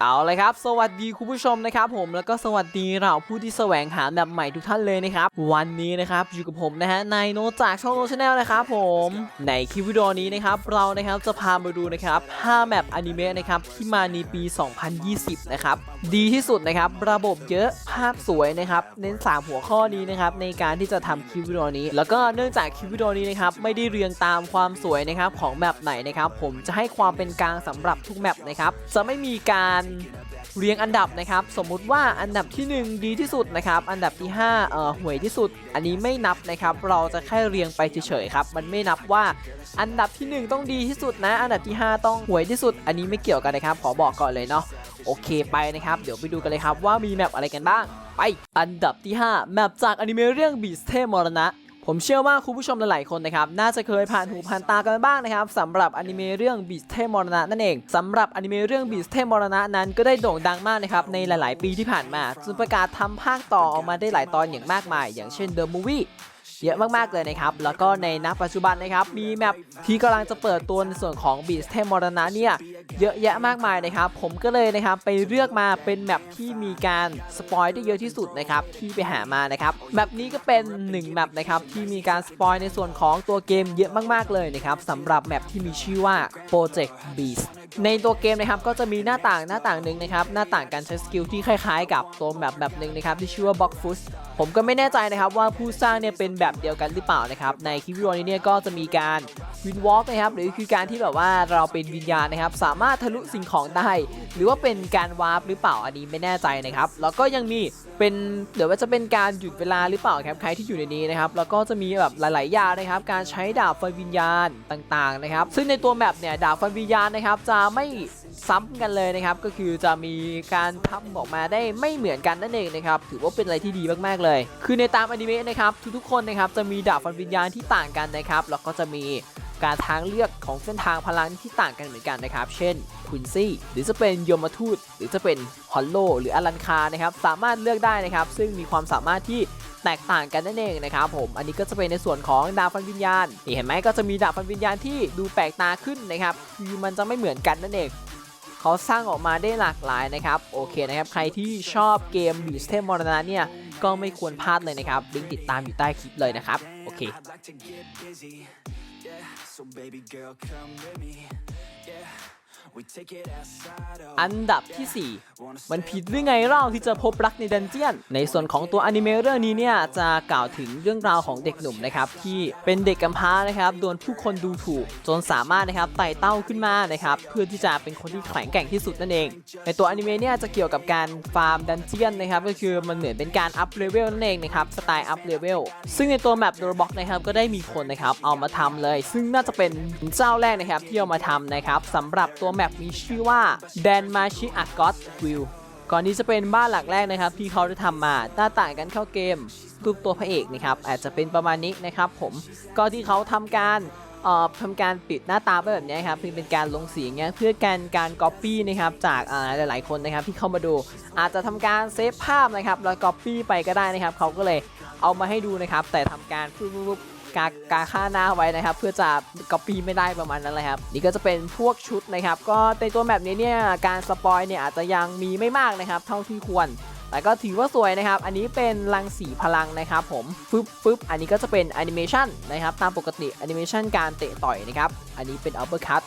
เอาเลยครับ สวัสดีคุณผู้ชมนะครับผมแล้วก็สวัสดีเราผู้ที่แสวงหาแบบใหม่ทุกท่านเลยนะครับ วันนี้นะครับอยู่กับผมนะฮะนายโนจากช่องโนชาแนลนะครับผมในคลิปวิดีโอนี้นะครับเรานะครับจะพามาดูนะครับ5แมปอนิเมะนะครับที่มาในปี 2020 นะครับดีที่สุดนะครับระบบเยอะภาพสวยนะครับเน้น 3 หัวข้อนี้นะครับในการที่จะทำคลิปวิดีโอนี้ แล้วก็เนื่องจากคลิปวิดีโอนี้นะครับไม่ได้เรียงตามความสวยนะครับของแมปไหนนะครับผมจะให้ความเป็นกลางสำหรับทุกแมปนะครับจะไม่มีการเรียงอันดับนะครับ สมมุติว่าอันดับที่ 1 ดีที่สุดนะครับ อันดับที่5เอ่อห่วยที่สุด อันนี้ไม่นับนะครับ เราจะแค่เรียงไปเฉยๆครับ มันไม่นับว่าอันดับที่ 1 ต้องดีที่สุดนะ อันดับที่ 5 ต้องห่วยที่สุด อันนี้ไม่เกี่ยวกันนะครับ ขอบอกก่อนเลยเนาะ โอเคไปนะครับ เดี๋ยวไปดูกันเลยครับว่ามีแมปอะไรกันบ้าง ไป อันดับที่ 5 แมปจากอนิเมะเรื่อง Beast เทพมรณะ ผมเชื่อว่าคุณผู้ชมหลายๆคนนะครับน่าจะเคยผ่านหูผ่านตากันบ้างนะครับสำหรับอนิเมะเรื่อง Beast เทมรณะนั่นเองสำหรับอนิเมะเรื่อง Beast เทมรณะนั้นก็ได้โด่งดังมากนะครับในหลาย ๆ ปีที่ผ่านมาจนประกาศทำภาคต่อออกมาได้หลายตอนอย่างมากมาย อย่างเช่น The Movie เยอะมาก ๆ เลยนะครับ แล้วก็ในณปัจจุบันนะครับ มีแมปที่กำลังจะเปิดตัวในส่วนของ Beast เทพมรณะเนี่ย เยอะแยะมากมายนะครับ ผมก็เลยนะครับไปเลือกมาเป็นแมปที่มีการสปอยได้เยอะที่สุดนะครับที่ไปหามานะครับแมปนี้ก็เป็น1แมปนะครับที่มีการสปอยในส่วนของตัวเกมเยอะมากๆเลยนะครับสำหรับแมปที่มีชื่อว่า Project Beast ในตัวเกมนะครับก็จะมีหน้าต่างหน้าต่างหนึ่งนะครับหน้าต่างการใช้สกิลที่คล้ายๆ กับตัวแมปแบบหนึ่งนะครับที่ชื่อว่า Box f u s ผมก็ไม่แน่ใจนะครับว่าผู้สร้างเนี่ยเป็นแบบเดียวกันหรือเปล่านะครับในคลิปวิดีโอนี้เนี่ยก็จะมีการวินวอล์กนะครับหรือคือการที่แบบว่าเราเป็นวิญญาณนะครับสามารถทะลุสิ่งของได้ หรือว่าเป็นการวาร์ปหรือเปล่าอันนี้ไม่แน่ใจนะครับแล้วก็ยังมีเป็นเดี๋ยวว่าจะเป็นการหยุดเวลาหรือเปล่าครับใครที่อยู่ในนี้นะครับแล้วก็จะมีแบบหลาย ๆ อย่างนะครับการใช้ดาบไฟวิญญาณต่าง ๆ นะครับ ซึ่งในตัวแมปเนี่ยดาบไฟวิญญาณนะครับจะไม่ ซ้ำกันเลยนะครับ ก็คือจะมีการทำออกมาได้ไม่เหมือนกันนั่นเองนะครับ ถือว่าเป็นอะไรที่ดีมากๆเลย คือในตามอนิเมะนะครับ ทุกๆคนนะครับจะมีดาบฟันวิญญาณที่ต่างกันนะครับ แล้วก็จะมีการทางเลือกของเส้นทางพลังที่ต่างกันเหมือนกันนะครับ เช่นควินซี่ หรือจะเป็นยมทูต หรือจะเป็นฮอลโล หรืออลันคานะครับ สามารถเลือกได้นะครับ ซึ่งมีความสามารถที่แตกต่างกันนั่นเองนะครับผม อันนี้ก็จะเป็นในส่วนของดาบฟันวิญญาณ นี่เห็นไหมก็จะมีดาบฟันวิญญาณที่ดูแปลกตาขึ้นนะครับ คือมันจะไม่เหมือนกันนั่นเอง เขาสร้างออกมาได้หลากหลายนะครับ โอเคนะครับ ใครที่ชอบเกมบีสเทมมรณะเนี่ย ก็ไม่ควรพลาดเลยนะครับ ลิงก์ติดตามอยู่ใต้คลิปเลยนะครับ โอเค อันดับที่ wanna 4มันผิดหรือไงเล่าที่จะพบรักในดันเจียน ในส่วนของตัวอนิเมะเรื่องนี้เนี่ยจะกล่าวถึงเรื่องราวของเด็กหนุ่มนะครับที่เป็นเด็กกำพร้านะครับโดนผู้คนดูถูก จนสามารถนะครับไต่เต้าขึ้นมานะครับเพื่อที่จะเป็นคนที่แข็งแกร่งที่สุดนั่นเอง ในตัวอนิเมะเนี่ยจะเกี่ยวกับการฟาร์มดันเจียนนะครับก็คือมันเหมือนเป็นการอัพเลเวลนั่นเองนะครับสไตล์อัพเลเวลซึ่งในตัวแมปโดรบ็อกนะครับก็ได้มีคนนะครับเอามาทำเลย ซึ่งน่าจะเป็นเจ้าแรกนะครับที่เอามาทำนะครับสำหรับตัวแมปมีชื่อว่าแดนมาชิอากอตวิลก่อนนี้จะเป็นบ้านหลักแรกนะครับ ที่เขาได้ทำมาหน้าต่างกันเข้าเกมรูปตัวพระเอกนะครับอาจจะเป็นประมาณนี้นะครับผมก็ที่เขาทำการเอ่อทำการปิดหน้าตาไปแบบนี้ครับคือเป็นการลงสีเงี้ยเพื่อการการก๊อปปี้นะครับจากอ่าหลายๆคนนะครับที่เข้ามาดู อาจจะทำการเซฟภาพนะครับแล้วก๊อปปี้ไปก็ได้นะครับเขาก็เลยเอามาให้ดูนะครับแต่ทำการปุ๊บ กากาค่าหน้าไว้นะครับ เพื่อจะก๊อปปี้ไม่ได้ประมาณนั้นเลยครับนี่ก็จะเป็นพวกชุดนะครับ ก็ในตัวแบบนี้เนี่ยการสปอยเนี่ยอาจจะยังมีไม่มากนะครับ เท่าที่ควรแต่ก็ถือว่าสวยนะครับ อันนี้เป็นรังสีพลังนะครับผมฟึบฟึบอันนี้ก็จะเป็นแอนิเมชันนะครับ ตามปกติแอนิเมชันการเตะต่อยนะครับ อันนี้เป็นอัลเ r อร์คัต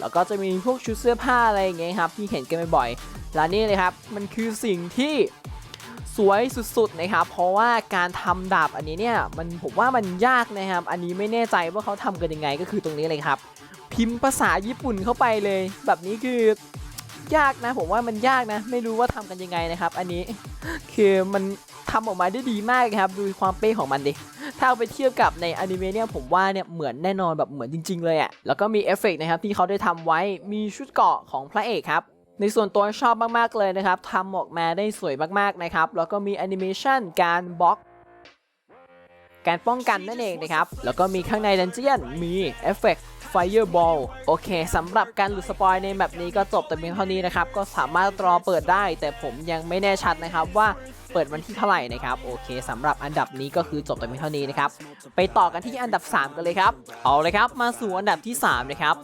แล้วก็จะมีพวกชุดเสื้อผ้าอะไรอย่างเงี้ยครับที่เห็นกันบ่อยๆและนี่เลยครับ มันคือสิ่งที่ สวยสุดๆนะครับ เพราะว่าการทำดาบอันนี้เนี่ยมันผมว่ามันยากนะครับ อันนี้ไม่แน่ใจว่าเขาทำกันยังไงก็คือตรงนี้เลยครับ พิมพ์ภาษาญี่ปุ่นเข้าไปเลย แบบนี้คือยากนะ ผมว่ามันยากนะ ไม่รู้ว่าทำกันยังไงนะครับ อันนี้คือมันทำออกมาได้ดีมากครับ ดูความเป๊ะของมันดิถ้าเอาไปเทียบกับในอนิเมะเนี่ยผมว่าเนี่ยเหมือนแน่นอนแบบเหมือนจริง ๆ เลยอะ่ะแล้วก็มีเอฟเฟกต์นะครับที่เขาได้ทำไว้มีชุดเกาะของพระเอกครับ ในส่วนตัวชอบมากๆเลยนะครับทำออกมาได้สวยมากๆนะครับ แล้วก็มีแอนิเมชันการบล็อก การป้องกันนั่นเองนะครับ แล้วก็มีข้างในดันเจียนมีเอฟเฟกต์ไฟเจอร์บอลโอเคสำหรับการหลุดสปอยในแบบนี้ก็จบแต่เพียงเท่านี้นะครับ ก็สามารถรอเปิดได้ แต่ผมยังไม่แน่ชัดนะครับว่าเปิดวันที่เท่าไหร่นะครับโอเคสำหรับอันดับนี้ก็คือจบแต่เพียงเท่านี้นะครับไปต่อกันที่อันดับ 3 กันเลยครับ เอาเลยครับมาสู่อันดับที่ 3 นะครับ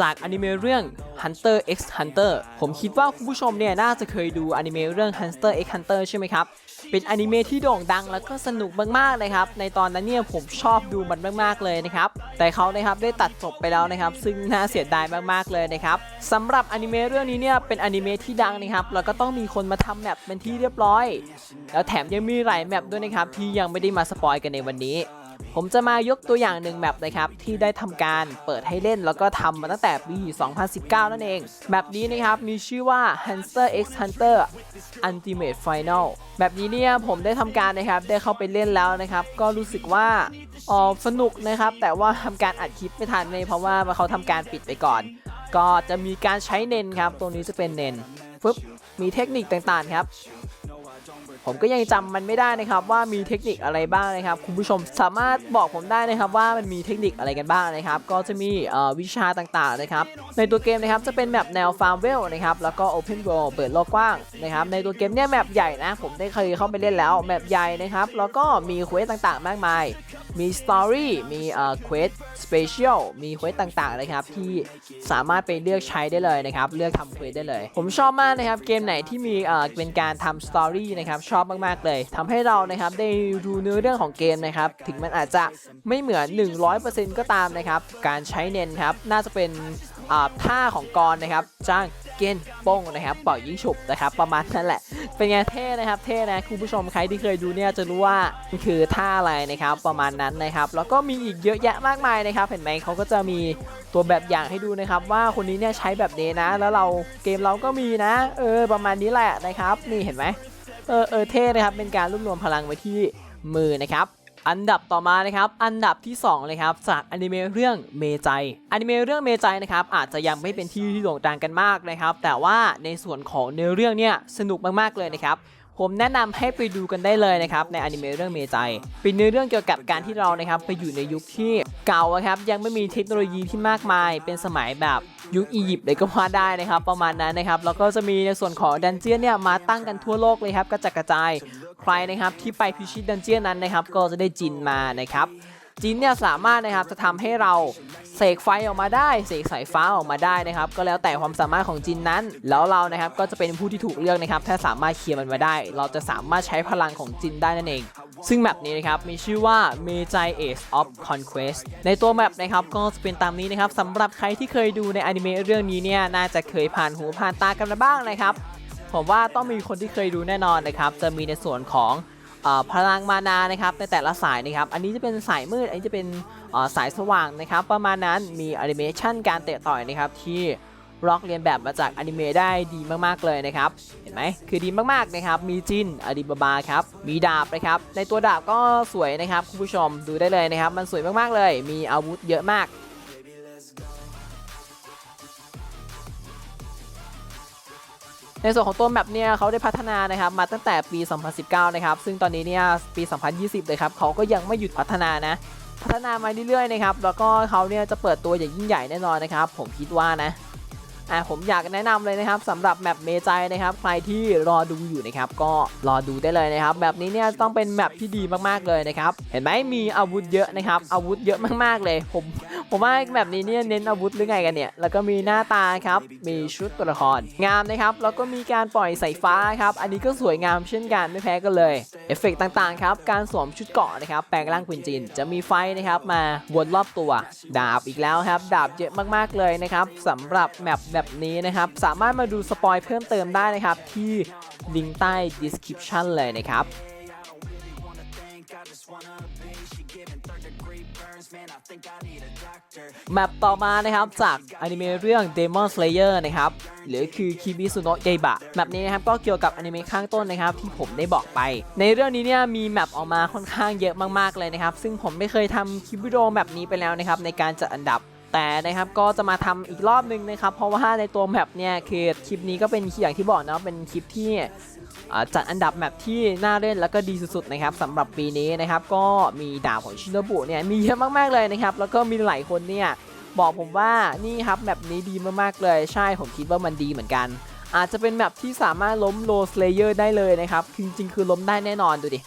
จากอนิเมะเรื่อง Hunter x Hunter ผมคิดว่าคุณผู้ชมเนี่ยน่าจะเคยดูอนิเมะเรื่อง Hunter x Hunter ใช่ไหมครับเป็นอนิเมะที่โด่งดังแล้วก็สนุกมากๆเลยครับ ในตอนนั้นเนี่ยผมชอบดูมันมากๆเลยนะครับ แต่เขานะครับได้ตัดจบไปแล้วนะครับ ซึ่งน่าเสียดายมากๆเลยนะครับสำหรับอนิเมะเรื่องนี้เนี่ยเป็นอนิเมะที่ดังนะครับ แล้วก็ต้องมีคนมาทำแมปเป็นที่เรียบร้อยแล้วแถมยังมีหลายแมปด้วยนะครับที่ยังไม่ได้มาสปอยกันในวันนี้ ผมจะมายกตัวอย่างหนึ่งแมปนะครับที่ได้ทำการเปิดให้เล่นแล้วก็ทำมาตั้งแต่ปี 2019 นั่นเองแบบนี้นะครับมีชื่อว่า Hunter x Hunter Ultimate Final แบบนี้เนี่ยผมได้ทำการนะครับได้เข้าไปเล่นแล้วนะครับ ก็รู้สึกว่าออสนุกนะครับ แต่ว่าทำการอัดคลิปไม่ทันเลยเพราะว่าเขาทำการปิดไปก่อน ก็จะมีการใช้เนนครับ ตรงนี้จะเป็นเนนปึ๊บมีเทคนิคต่างๆครับ ผมก็ยังจำมันไม่ได้นะครับว่ามีเทคนิคอะไรบ้างนะครับ คุณผู้ชมสามารถบอกผมได้นะครับว่ามันมีเทคนิคอะไรกันบ้างนะครับก็จะมีวิชาต่างๆนะครับในตัวเกมนะครับจะเป็นแบบแนวฟาร์มเวลนะครับแล้วก็ Open World เปิดโลกกว้างนะครับในตัวเกมเนี่ยแมปใหญ่นะผมได้เคยเข้าไปเล่นแล้วแมปใหญ่นะครับแล้วก็มีเควสต่างๆ มากมาย มีสตอรี่มีเอ่อเควสสเปเชียลมีเควสต่างๆนะครับที่สามารถไปเลือกใช้ได้เลยนะครับเลือกทำเควสได้เลย ผมชอบมากนะครับเกมไหนที่มีเอ่อเป็นการทำสตอรี่นะครับชอบมากๆเลยทำให้เรานะครับได้รู้เนื้อเรื่องของเกมนะครับถึงมันอาจจะไม่เหมือน 100%ก็ตามนะครับการใช้เน้นครับน่าจะเป็นท่าของกรนะครับจ้างเกนโป้งนะครับเป่ายิงฉุบนะครับประมาณนั้นแหละ เป็นไงเท่นะครับเท่นะคุณผู้ชมใครที่เคยดูเนี่ยจะรู้ว่ามันคือท่าอะไรนะครับประมาณนั้นนะครับแล้วก็มีอีกเยอะแยะมากมายนะครับ เห็นไหมเขาก็จะมีตัวแบบอย่างให้ดูนะครับ ว่าคนนี้เนี่ยใช้แบบนี้นะ แล้วเราเกมเราก็มีนะ เออประมาณนี้แหละนะครับ นี่เห็นไหม เออเออเท่นะครับ เป็นการรวบรวมพลังไว้ที่มือนะครับ อันดับต่อมานะครับ อันดับที่2เลยครับจากอนิเมะเรื่องเมใจอนิเมะเรื่องเมใจนะครับอาจจะยังไม่เป็นที่ที่โด่งดังกันมากนะครับ แต่ว่าในส่วนของเนื้อเรื่องเนี่ยสนุกมากๆเลยนะครับผมแนะนำให้ไปดูกันได้เลยนะครับในอนิเมะเรื่องเมใจเป็นเนื้อเรื่องเกี่ยวกับการที่เรานะครับไปอยู่ในยุคที่ เก่าครับยังไม่มีเทคโนโลยีที่มากมาย เป็นสมัยแบบยุคอียิปต์เลยก็ว่าได้นะครับ ประมาณนั้นนะครับแล้วก็จะมีในส่วนของดันเจียนเนี่ยมาตั้งกันทั่วโลกเลยครับกระจัดกระจายใครนะครับที่ไปพิชิตดันเจียนนั้นนะครับก็จะได้จินมานะครับ จินเนี่ยสามารถนะครับจะทำให้เราเสกไฟออกมาได้เสกสายฟ้าออกมาได้นะครับ ก็แล้วแต่ความสามารถของจินนั้น แล้วเรานะครับก็จะเป็นผู้ที่ถูกเลือกนะครับ ถ้าสามารถเคลียร์มันมาได้ เราจะสามารถใช้พลังของจินได้นั่นเอง ซึ่งแมปนี้นะครับมีชื่อว่า m a j i Age of Conquest ในตัวแมปนะครับก็จะเป็นตามนี้นะครับสำหรับใครที่เคยดูในอนิเมะเรื่องนี้เนี่ยน่าจะเคยผ่านหูผ่านตากันมาบ้างนะครับผมว่าต้องมีคนที่เคยดูแน่นอนนะครับจะมีในส่วนของ พลังมานานะครับในแต่ละสายนะครับ อันนี้จะเป็นสายมืด อันนี้จะเป็นสายสว่างนะครับ ประมาณนั้นมีแอนิเมชันการเตะต่อยนะครับที่ล็อกเรียนแบบมาจากอนิเมะได้ดีมากๆเลยนะครับ เห็นไหมคือดีมากๆนะครับ มีจินอดิบาบาครับ มีดาบนะครับ ในตัวดาบก็สวยนะครับคุณผู้ชมดูได้เลยนะครับ มันสวยมากๆเลย มีอาวุธเยอะมาก ในส่วนของตัวแมปเนี่ยเขาได้พัฒนานะครับมาตั้งแต่ปี 2019 นะครับ ซึ่งตอนนี้เนี่ยปี 2020 เลยครับเขาก็ยังไม่หยุดพัฒนานะ พัฒนามาเรื่อยๆนะครับ แล้วก็เขาเนี่ยจะเปิดตัวอย่างยิ่งใหญ่แน่นอนนะครับ ผมคิดว่านะ อะผมอยากแนะนำเลยนะครับสำหรับแมปเมใจนะครับ ใครที่รอดูอยู่นะครับก็รอดูได้เลยนะครับแบบนี้เนี่ยต้องเป็นแมปที่ดีมากๆเลยนะครับ เห็นไหมมีอาวุธเยอะนะครับ อาวุธเยอะมากๆเลย ผม ผมว่าแบบนี้เนี่ยเน้นอาวุธหรือไงกันเนี่ย แล้วก็มีหน้าตาครับ มีชุดตัวละครงามนะครับ แล้วก็มีการปล่อยสายฟ้าครับ อันนี้ก็สวยงามเช่นกันไม่แพ้กันเลย เอฟเฟกต์ต่างๆครับ การสวมชุดเกาะนะครับ แปลงร่างควินจิน จะมีไฟนะครับมาวนรอบตัว ดาบอีกแล้วครับ ดาบเยอะมากๆเลยนะครับสำหรับแมปแบบนี้นะครับ สามารถมาดูสปอยเพิ่มเติมได้นะครับที่ลิงก์ใต้ description เลยนะครับ แมปต่อมานะครับจากอนิเมะเรื่อง Demon Slayer นะครับหรือคือ Kibisu no Yaiba แมปนี้นะครับก็เกี่ยวกับอนิเมะข้างต้นนะครับที่ผมได้บอกไป ในเรื่องนี้เนี่ยมีแมปออกมาค่อนข้างเยอะมากๆเลยนะครับ ซึ่งผมได้เคยทำคลิปวิดีโอแบบนี้ไปแล้วนะครับในการจัดอันดับ แต่นะครับก็จะมาทำอีกรอบนึงนะครับ เพราะว่าในตัวแมปเนี่ยคือคลิปนี้ก็เป็นอย่างที่บอกนะเป็นคลิปที่จัดอันดับแมปที่น่าเล่นแล้วก็ดีสุดๆนะครับสำหรับปีนี้นะครับก็มีดาบของชินโนบุเนี่ยมีเยอะมากๆเลยนะครับแล้วก็มีหลายคนเนี่ยบอกผมว่านี่ครับแมปนี้ดีมากๆเลยใช่ผมคิดว่ามันดีเหมือนกัน อาจจะเป็นแมปที่สามารถล้มโลสเลเยอร์ได้เลยนะครับจริงๆคือล้มได้แน่นอนดูดิ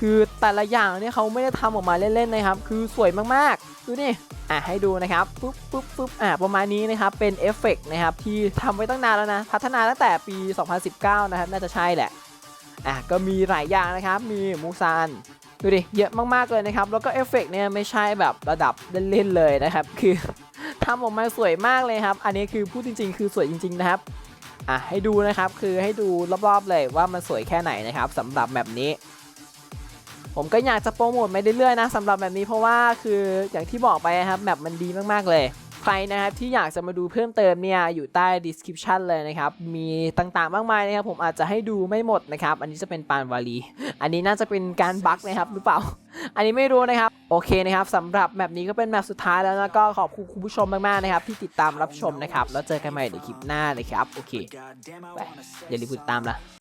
คือแต่ละอย่างเนี่ยเขาไม่ได้ทำออกมาเล่นๆนะครับ คือสวยมากๆ ดูนี่อะให้ดูนะครับปุ๊บปุ๊บปุ๊บอะประมาณนี้นะครับเป็นเอฟเฟกต์นะครับที่ทำไว้ตั้งนานแล้วนะ พัฒนาตั้งแต่ปี 2019 นะครับ น่าจะใช่แหละอะก็มีหลายอย่างนะครับ มีมูซานดูดิเยอะมากๆเลยนะครับ แล้วก็เอฟเฟกต์เนี่ยไม่ใช่แบบระดับเล่นๆเลยนะครับ คือทำออกมาสวยมากเลยครับ อันนี้คือพูดจริง ๆ คือสวยจริง ๆ นะครับอะให้ดูนะครับคือให้ดูรอบๆเลยว่ามันสวยแค่ไหนนะครับสำหรับแบบนี้ ผมก็อยากจะโปรโมทไปเรื่อยๆนะสำหรับแบบนี้เพราะว่าคืออย่างที่บอกไปนะครับแบบมันดีมากๆเลยใครนะครับที่อยากจะมาดูเพิ่มเติมเนี่ยอยู่ใต้ description เลยนะครับ มีต่างๆมากมายนะครับ ผมอาจจะให้ดูไม่หมดนะครับ อันนี้จะเป็นปานวาลี อันนี้น่าจะเป็นการบั๊กนะครับหรือเปล่า อันนี้ไม่รู้นะครับ โอเคนะครับสำหรับแมปนี้ก็เป็นแมปสุดท้ายแล้วนะก็ขอบคุณคุณผู้ชมมากๆนะครับ ที่ติดตามรับชมนะครับ แล้วเจอกันใหม่ในคลิปหน้านะครับ โอเคไปอย่าลืมติดตามนะ